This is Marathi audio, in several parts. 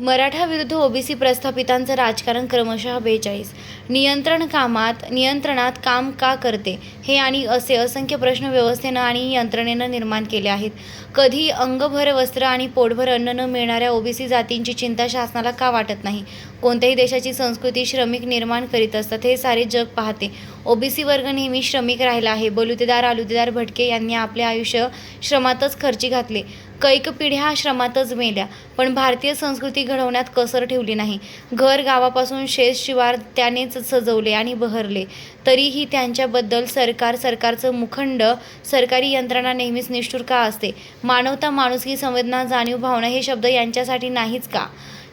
मराठा विरुद्ध ओबीसी प्रस्थापितांचं राजकारण क्रमशः बेचाळीस. नियंत्रण कामात नियंत्रणात काम का करते? हे आणि असे असंख्य प्रश्न व्यवस्थेनं आणि यंत्रणेनं निर्माण केले आहेत. कधी अंगभर वस्त्र आणि पोटभर अन्न न मिळणाऱ्या ओबीसी जातींची चिंता शासनाला का वाटत नाही? कोणत्याही देशाची संस्कृती श्रमिक निर्माण करीत असतात हे सारे जग पाहते. ओबीसी वर्ग नेहमी श्रमिक राहिला आहे. बलुतेदार आलुतेदार भटके यांनी आपले आयुष्य श्रमातच खर्ची घातले. कैक पिढ्या श्रमातच मेल्या पण भारतीय संस्कृती घडवण्यात कसर ठेवली नाही. घर गावापासून शेष शिवार त्यानेच सजवले आणि बहरले. तरीही त्यांच्याबद्दल सरकार सरकारचं मुखंड सरकारी यंत्रणा नेहमीच निष्ठुर का असते? मानवता माणुसकी संवेदना जाणीव भावना हे शब्द यांच्यासाठी नाहीच का?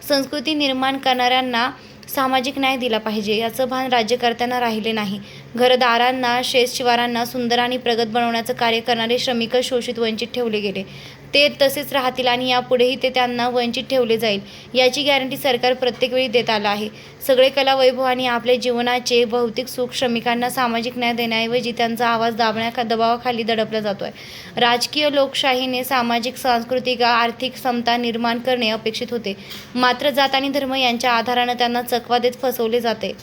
संस्कृती निर्माण करणाऱ्यांना सामाजिक न्याय दिला पाहिजे याचं भान राज्यकर्त्यांना राहिले नाही. घरदारांना शेतशिवारांना सुंदर आणि प्रगत बनवण्याचं कार्य करणारे श्रमिक शोषित वंचित ठेवले गेले. ते तसेच राहतील आणि यापुढेही ते त्यांना वंचित ठेवले जाईल याची गॅरंटी सरकार प्रत्येक वेळी देत आलं आहे. सगळे कला वैभव आणि आपल्या जीवनाचे भौतिक सुख श्रमिकांना सामाजिक न्याय देण्याऐवजी त्यांचा आवाज दाबण्या दबावाखाली दडपला जातोय. राजकीय लोकशाहीने सामाजिक सांस्कृतिक आर्थिक समता निर्माण करणे अपेक्षित होते. मात्र जात आणि धर्म यांच्या आधारानं त्यांना चकवा देत फसवले जाते.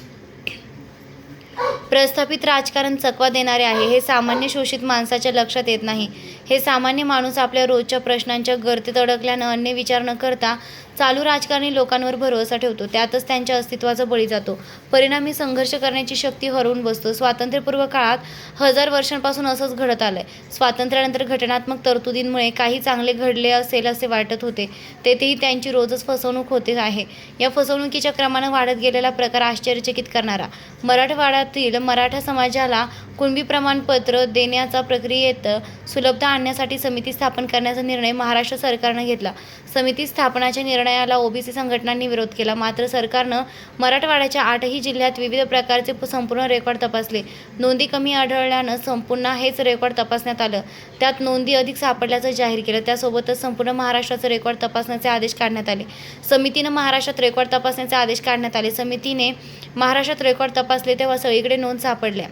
प्रस्थापित राजकारण चकवा देणारे आहे हे सामान्य शोषित माणसाच्या लक्षात येत नाही. हे सामान्य माणूस आपल्या रोजच्या प्रश्नांच्या गर्दीत अडकल्यानं अन्य विचार न करता चालू राजकारणी लोकांवर भरोसा ठेवतो. त्यातच त्यांच्या अस्तित्वाचा बळी जातो. परिणामी संघर्ष करण्याची शक्ती हरवून बसतो. स्वातंत्र्यपूर्व काळात हजार वर्षांपासून असंच घडत आलंय. स्वातंत्र्यानंतर घटनात्मक तरतुदींमुळे काही चांगले घडले असेल असे वाटत होते. तेथेही त्यांची रोजच फसवणूक होते आहे. या फसवणुकीच्या क्रमानं वाढत गेलेला प्रकार आश्चर्यचकित करणारा. मराठवाड्यातील मराठा समाजाला कुणबी प्रमाणपत्र देण्याचा प्रक्रियेत सुलभता आणण्यासाठी समिती स्थापन करण्याचा निर्णय महाराष्ट्र सरकारनं घेतला. समिती स्थापनाच्या निर्णयाला ओबीसी संघटनांनी विरोध केला. मात्र सरकारनं मराठवाड्याच्या आठही जिल्ह्यात विविध प्रकारचे संपूर्ण रेकॉर्ड तपासले. नोंदी कमी आढळल्यानं संपूर्ण हेच रेकॉर्ड तपासण्यात आलं. त्यात नोंदी अधिक सापडल्याचं जाहीर केलं. त्यासोबतच संपूर्ण महाराष्ट्राचं रेकॉर्ड तपासण्याचे आदेश काढण्यात आले. समितीनं महाराष्ट्रात रेकॉर्ड तपासण्याचे आदेश काढण्यात आले. समितीने महाराष्ट्रात रेकॉर्ड तपासले तेव्हा सगळीकडे नोंद सापडल्या.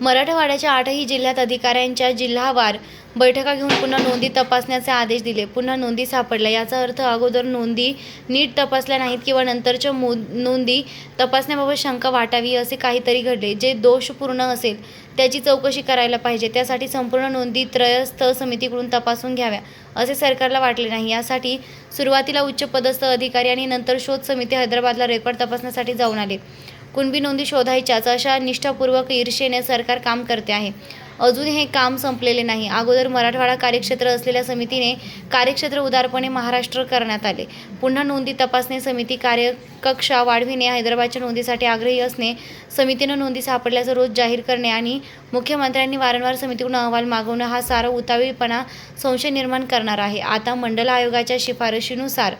मराठवाड्याच्या आठही जिल्ह्यात अधिकाऱ्यांच्या जिल्हावार बैठका घेऊन पुन्हा नोंदी तपासण्याचे आदेश दिले. पुन्हा नोंदी सापडल्या. याचा अर्थ अगोदर नोंदी नीट तपासल्या नाहीत किंवा नंतरच्या मो नोंदी तपासण्याबाबत शंका वाटावी असे काहीतरी घडले. जे दोषपूर्ण असेल त्याची चौकशी करायला पाहिजे. त्यासाठी संपूर्ण नोंदी त्रयस्थ समितीकडून तपासून घ्याव्या असे सरकारला वाटले नाही. यासाठी सुरुवातीला उच्च पदस्थ अधिकारी आणि नंतर शोध समिती हैदराबादला रेकॉर्ड तपासण्यासाठी जाऊन आले. कुणबी नोंदी शोधायच्याच अशा निष्ठापूर्वक ईर्षेने सरकार काम करते आहे. अजून हे काम संपलेले नाही. अगोदर मराठवाडा कार्यक्षेत्र असलेल्या समितीने कार्यक्षेत्र उदारपणे महाराष्ट्र करण्यात आले. पुन्हा नोंदी तपासणी समिती कार्यकक्षा वाढविणे हैदराबादच्या नोंदीसाठी आग्रही असणे समितीनं नोंदी सापडल्याचं रोज जाहीर करणे आणि मुख्यमंत्र्यांनी वारंवार समितीकडून अहवाल मागवणं हा सारा उतावीळपणा संशय निर्माण करणार आहे. आता मंडल आयोगाच्या शिफारशीनुसार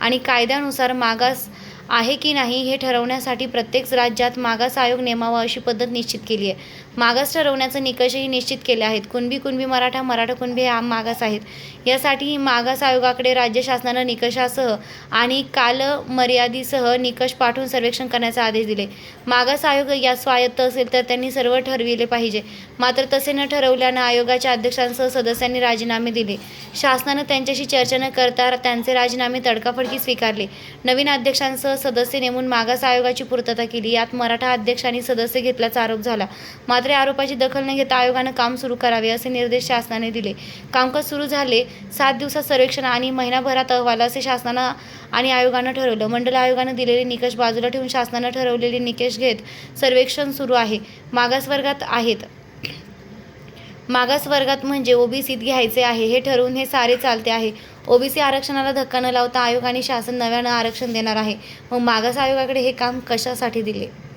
आणि कायद्यानुसार मागास आहे की नाही हे ठरवण्यासाठी प्रत्येक राज्यात मागास आयोग नेमावा अशी पद्धत निश्चित केली आहे. मागास ठरवण्याचे निकषही निश्चित केले आहेत. कुणबी कुणबी मराठा मराठा कुणबी हे आम मागास आहेत. यासाठी मागास आयोगाकडे राज्य शासनानं निकषासह आणि कालमर्यादेसह निकष पाठवून सर्वेक्षण करण्याचे आदेश दिले. मागास आयोग या स्वायत्त असेल तर त्यांनी सर्व ठरविले पाहिजे. मात्र तसे न ठरवल्यानं आयोगाच्या अध्यक्षांसह सदस्यांनी राजीनामे दिले. शासनानं त्यांच्याशी चर्चा न करता त्यांचे राजीनामे तडकाफडकी स्वीकारले. नवीन अध्यक्षांसह सदस्य नेमून मागास आयोगाची पूर्तता केली. यात मराठा अध्यक्षांनी सदस्य घेतल्याचा आरोप झाला. मात्र या आरोपाची दखल न घेता आयोगानं काम सुरू करावे असे निर्देश शासनाने दिले. कामकाज सुरू झाले सात दिवसात सर्वेक्षण आणि महिनाभरात अहवाल असे शासनानं आणि आयोगानं ठरवलं. मंडल आयोगानं दिलेले निकष बाजूला ठेवून शासनानं ठरवलेले निकष घेत सर्वेक्षण सुरू आहे. मागास वर्गात आहेत. मागास वर्गात म्हणजे ओबीसीत घ्यायचे आहे हे ठरवून हे सारे चालते आहे. ओबीसी आरक्षणाला धक्का न लावता आयोग आणि शासन नव्यानं आरक्षण देणार आहे. मग मागास आयोगाकडे हे काम कशासाठी दिले?